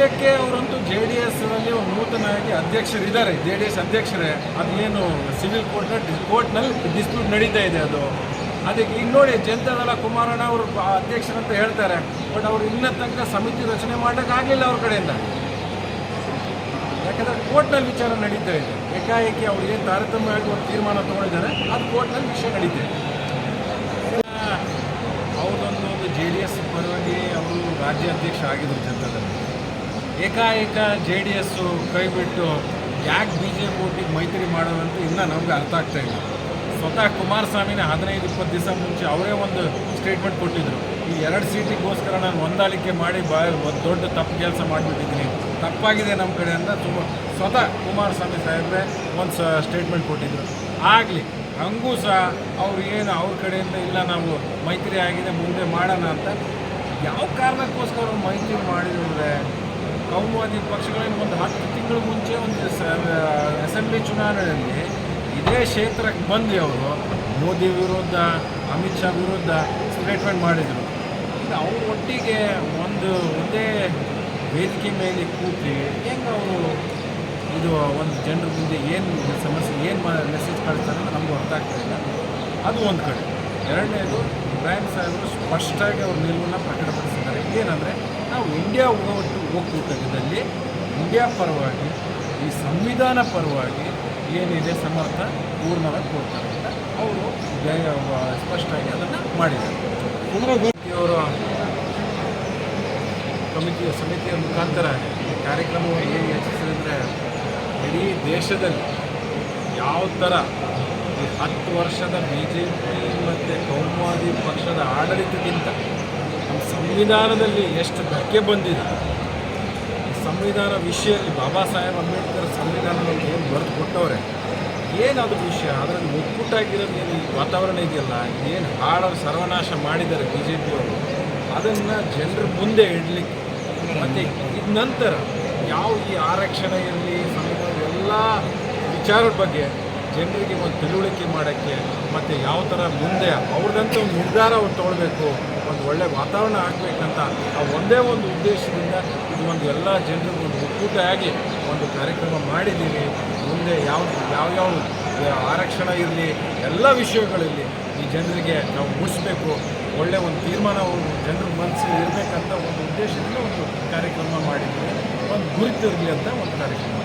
ಸದ್ಯಕ್ಕೆ ಅವರಂತೂ J D ಎಸ್ನಲ್ಲಿ ಒಂದು ನೂತನವಾಗಿ ಅಧ್ಯಕ್ಷರಿದ್ದಾರೆ. ಜೆ ಡಿ ಎಸ್ ಅಧ್ಯಕ್ಷರೇ, ಅದೇನು ಸಿವಿಲ್ ಕೋರ್ಟ್ನ ಕೋರ್ಟ್ನಲ್ಲಿ ಡಿಸ್ಪ್ಯೂಟ್ ನಡೀತಾ ಇದೆ ಅದು. ಅದಕ್ಕೆ ಈಗ ನೋಡಿ ಜನತಾದಳ ಕುಮಾರಣ್ಣ ಅವರು ಅಧ್ಯಕ್ಷರಂತ ಹೇಳ್ತಾರೆ, ಬಟ್ ಅವರು ಇನ್ನೂ ತನಕ ಸಮಿತಿ ರಚನೆ ಮಾಡೋಕ್ಕಾಗಲಿಲ್ಲ ಅವ್ರ ಕಡೆಯಿಂದ. ಯಾಕಂದರೆ ಕೋರ್ಟ್ನಲ್ಲಿ ವಿಚಾರ ನಡೀತಾ ಇದೆ. ಏಕಾಏಕಿ ಅವ್ರು ಏನು ತಾರತಮ್ಯವಾಗಿ ಒಂದು ತೀರ್ಮಾನ ತೊಗೊಂಡಿದ್ದಾರೆ, ಅದು ಕೋರ್ಟ್ನಲ್ಲಿ ವಿಷಯ ನಡೀತಾ ಇದೆ. ಅವ್ರದೊಂದು ಒಂದು ಜೆ ಡಿ ಎಸ್ ಪರವಾಗಿ ಅವರು ರಾಜ್ಯ ಅಧ್ಯಕ್ಷ ಆಗಿದ್ರು ಜನತಾದಲ್ಲಿ ಏಕಾಏಕ ಜೆ ಡಿ ಎಸ್ಸು ಕೈಬಿಟ್ಟು ಯಾಕೆ ಬಿ ಜೆ ಪಿ ಒಟ್ಟಿಗೆ ಮೈತ್ರಿ ಮಾಡೋದಂತ ಇನ್ನೂ ನಮಗೆ ಅರ್ಥ ಆಗ್ತಾ ಇಲ್ಲ. ಸ್ವತಃ ಕುಮಾರಸ್ವಾಮಿನೇ ಹದಿನೈದು, ಇಪ್ಪತ್ತು ದಿವಸ ಮುಂಚೆ ಅವರೇ ಒಂದು ಸ್ಟೇಟ್ಮೆಂಟ್ ಕೊಟ್ಟಿದ್ದರು ಈ ಎರಡು ಸೀಟಿಗೋಸ್ಕರ ನಾನು ಹೊಂದಾಣಿಕೆ ಮಾಡಿ ಬಾ ದೊಡ್ಡ ತಪ್ಪು ಕೆಲಸ ಮಾಡಿಬಿಟ್ಟಿದ್ದೀನಿ. ತಪ್ಪಾಗಿದೆ ನಮ್ಮ ಕಡೆ ಅಂತ ತುಂಬ ಸ್ವತಃ ಕುಮಾರಸ್ವಾಮಿ ಸಾಹೇಬ್ರೆ ಒಂದು ಸ ಸ್ಟೇಟ್ಮೆಂಟ್ ಕೊಟ್ಟಿದ್ದರು ಆಗಲಿ, ಹಂಗೂ ಸಹ ಅವ್ರು ಏನು ಅವ್ರ ಕಡೆಯಿಂದ ಇಲ್ಲ, ನಾವು ಮೈತ್ರಿ ಆಗಿದೆ, ಮುಂದೆ ಮಾಡೋಣ ಅಂತ, ಯಾವ ಕಾರಣಕ್ಕೋಸ್ಕರ ಮೈತ್ರಿ ಮಾಡಿದ್ರೆ ಕೌಮುವಾದಿ ಪಕ್ಷಗಳಿಂದ ಒಂದು ಹತ್ತು ತಿಂಗಳ ಮುಂಚೆ ಒಂದು ಅಸೆಂಬ್ಲಿ ಚುನಾವಣೆಯಲ್ಲಿ ಇದೇ ಕ್ಷೇತ್ರಕ್ಕೆ ಬಂದು ಅವರು ಮೋದಿ ವಿರುದ್ಧ, ಅಮಿತ್ ಶಾ ವಿರುದ್ಧ ಸ್ಟೇಟ್ಮೆಂಟ್ ಮಾಡಿದರು. ಅವ್ರ ಒಟ್ಟಿಗೆ ಒಂದು, ಒಂದೇ ವೇದಿಕೆ ಮೇಲೆ ಕೂತಿ ಹೆಂಗೆ ಅವರು ಇದು ಒಂದು ಜನರ ಮುಂದೆ ಏನು ಸಮಸ್ಯೆ, ಏನು ಮೆಸೇಜ್ ಕಳಿಸ್ತಾರೆ ಅಂತ ನಮಗೂ ಅರ್ಥ ಆಗ್ತಾ ಇಲ್ಲ. ಅದು ಒಂದು ಕಡೆ. ಎರಡನೇದು ಇಬ್ರಾಹಿಂ ಸಾಹೇಬರು ಸ್ಪಷ್ಟವಾಗಿ ಅವ್ರ ನಿಲುವನ್ನು ಪ್ರಕಟಪಡಿಸಿದ್ದಾರೆ. ಏನಂದರೆ, ನಾವು ಇಂಡಿಯಾ ಒಟ್ಟು ಒಕ್ಕೂಟದಲ್ಲಿ ಇಂಡಿಯಾ ಪರವಾಗಿ, ಈ ಸಂವಿಧಾನ ಪರವಾಗಿ ಏನಿದೆ ಸಮರ್ಥ, ಪೂರ್ಣವಾಗಿ ಕೊಡ್ತಾರೆ ಅಂತ ಅವರು ಜಯ- ಸ್ಪಷ್ಟವಾಗಿ ಅದನ್ನು ಮಾಡಿದ್ದಾರೆ. ಅವರು ಕಮಿಟಿಯ ಸಮಿತಿಯ ಮುಖಾಂತರ ಈ ಕಾರ್ಯಕ್ರಮವನ್ನು ಏನು ಯೋಚಿಸಿದ್ರೆ ಇಡೀ ದೇಶದಲ್ಲಿ ಯಾವ ಥರ ಈ ಹತ್ತು ವರ್ಷದ ಬಿ ಜೆ ಪಿ ಮತ್ತು ಕೌಮಾದಿ ಪಕ್ಷದ ಆಡಳಿತಕ್ಕಿಂತ ನಮ್ಮ ಸಂವಿಧಾನದಲ್ಲಿ ಎಷ್ಟು ಧಕ್ಕೆ ಬಂದಿದೆ. ಸಂವಿಧಾನ ವಿಷಯದಲ್ಲಿ ಬಾಬಾ ಸಾಹೇಬ್ ಅಂಬೇಡ್ಕರ್ ಸಂವಿಧಾನದಲ್ಲಿ ಏನು ಬರೆದು ಕೊಟ್ಟವ್ರೆ ಏನದು ವಿಷಯ, ಅದರಲ್ಲಿ ಒಕ್ಕೂಟಾಗಿರೋದು ಏನು ವಾತಾವರಣ ಇದೆಯಲ್ಲ, ಏನು ಹಾಳು ಸರ್ವನಾಶ ಮಾಡಿದ್ದಾರೆ ಬಿ ಜೆ ಪಿಯವರು ಅದನ್ನು ಜನರ ಮುಂದೆ ಇಡಲಿಕ್ಕೆ. ಮತ್ತು ಇದ ನಂತರ ಯಾವ ಈ ಆರಕ್ಷಣೆ ಇರಲಿ ಸಂವಿಧಾನ ಎಲ್ಲ ವಿಚಾರದ ಬಗ್ಗೆ ಜನರಿಗೆ ಒಂದು ತಿಳುವಳಿಕೆ ಮಾಡೋಕ್ಕೆ ಮತ್ತು ಯಾವ ಥರ ಮುಂದೆ ಅವ್ರದಂತ ಒಂದು ನಿರ್ಧಾರ ಅವ್ರು ತೊಗೊಳ್ಬೇಕು, ಒಂದು ಒಳ್ಳೆ ವಾತಾವರಣ ಆಗಬೇಕಂತ ಆ ಒಂದೇ ಒಂದು ಉದ್ದೇಶದಿಂದ ಇದು ಒಂದು ಎಲ್ಲ ಜನರಿಗೂ ಒಂದು ಒಕ್ಕೂಟ ಆಗಿ ಒಂದು ಕಾರ್ಯಕ್ರಮ ಮಾಡಿದ್ದೀವಿ ಮುಂದೆ ಯಾವ ಯಾವ್ಯಾವ ಆರಕ್ಷಣೆ ಇರಲಿ, ಎಲ್ಲ ವಿಷಯಗಳಲ್ಲಿ ಈ ಜನರಿಗೆ ನಾವು ಮುಗಿಸ್ಬೇಕು. ಒಳ್ಳೆ ಒಂದು ತೀರ್ಮಾನ ಜನರ ಮನಸ್ಸಲ್ಲಿ ಇರಬೇಕಂತ ಒಂದು ಉದ್ದೇಶದಿಂದ ಒಂದು ಕಾರ್ಯಕ್ರಮ ಮಾಡಿದ್ದೀವಿ. ಒಂದು ಗುರುತಿರಲಿ ಅಂತ ಒಂದು ಕಾರ್ಯಕ್ರಮ.